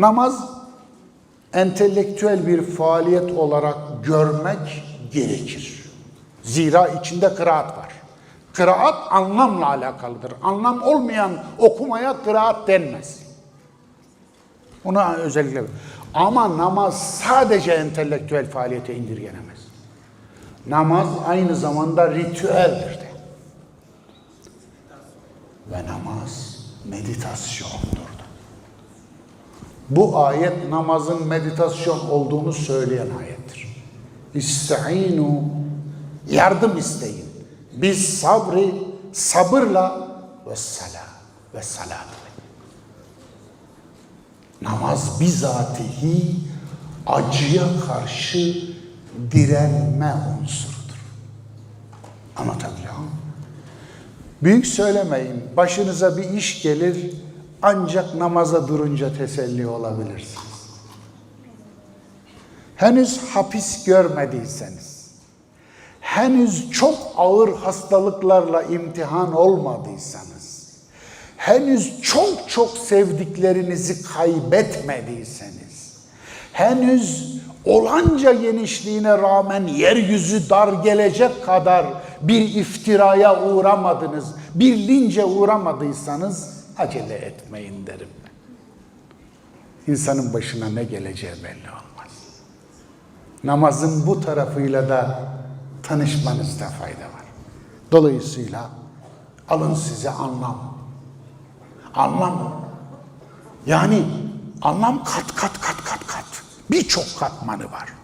Namaz entelektüel bir faaliyet olarak görmek gerekir. Zira içinde kıraat var. Kıraat anlamla alakalıdır. Anlam olmayan okumaya kıraat denmez. Ona özellikle. Ama namaz sadece entelektüel faaliyete indirgenemez. Namaz aynı zamanda ritüeldir de. Ve namaz meditasyondur. Bu ayet namazın meditasyon olduğunu söyleyen ayettir. İsta'inu yardım isteyin. Biz sabri sabırla ve sala ve salat. Namaz bizatihi acıya karşı direnme unsurudur. Anlatabiliyor muyum? Büyük söylemeyin. Başınıza bir iş gelir ancak namaza durunca teselli olabilirsiniz. Henüz hapis görmediyseniz, henüz çok ağır hastalıklarla imtihan olmadıysanız, henüz çok çok sevdiklerinizi kaybetmediyseniz, henüz olanca genişliğine rağmen yeryüzü dar gelecek kadar bir iftiraya uğramadınız, bir lince uğramadıysanız acele etmeyin derim. İnsanın başına ne geleceği belli olmaz. Namazın bu tarafıyla da tanışmanızda fayda var. Dolayısıyla alın size anlam. Anlam. Yani anlam kat kat kat kat kat. Birçok katmanı var.